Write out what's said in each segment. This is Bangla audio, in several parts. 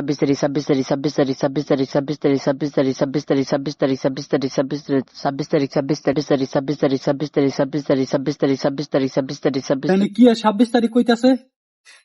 ছাব্বিশ তারিখ ছাব্বিশ তারিখ ছাব্বিশ তারিখ ছাব্বিশ তারিখ ছাব্বিশ তারিখ ছাব্বিশ তারিখ ছাব্বিশ তারিখ ছাব্বিশ তারিখ ছাব্বিশ তারিখ ছাব্বিশ তারিখ ছাব্বিশ তারিখ ছাব্বিশ তারিখ ছাব্বিশ তারিখ ছাব্বিশ তারিখ ছাব্বিশ তারিখ ছাব্বিশ তারিখ ছাব্বিশ তারিখ ছাব্বিশ তারিখ ছাব্বিশ তারিখ কইতাছে ছাব্বিশ তারিখ ছাব্বিশ তারিখ তারিখ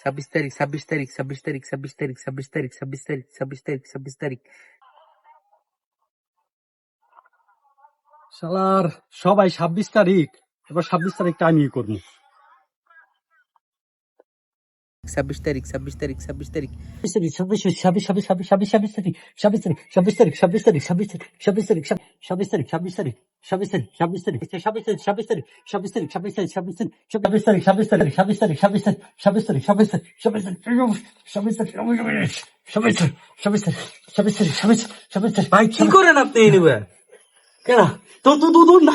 ছাব্বিশ তারিখ ছাব্বিশ তারিখ ছাব্বিশ তারিখ ছাব্বিশ তারিখ ছাব্বিশ তারিখ ছাব্বিশ তারিখ ছাব্বিশ তারিখ ছাব্বিশ তারিখ শালার সবাই ছাব্বিশ তারিখ। এবার ছাব্বিশ তারিখ টাইমই করব। ছাব্বিশ তারিখ ছাব্বিশ তারিখ ছাব্বিশ তারিখ ছাব্বিশ তারিখ ছাব্বিশ তারিখ ছাব্বিশ তারিখ ছাব্বিশ তারিখ ছাব্বিশ ছাব্বিশ তারিখ ছাব্বিশ তারিখ ছাব্বিশ তারিখ ছাব্বিশ তারিখ ছাব্বিশ তারিখ ছাব্বিশ তারিখ ছাব্বিশ তারিখ ছাব্বিশ তারিখ ছাব্বিশ তারিখ ছাব্বিশ তারিখ ছাব্বিশ তারিখ ছাব্বিশ তারিখ ছাব্বিশ তারিখ ছাব্বিশ তারিখ ছাব্বিশ তারিখ ছাব্বিশ তারিখ ভাই কি করেন আপনি কেন তো তো তো না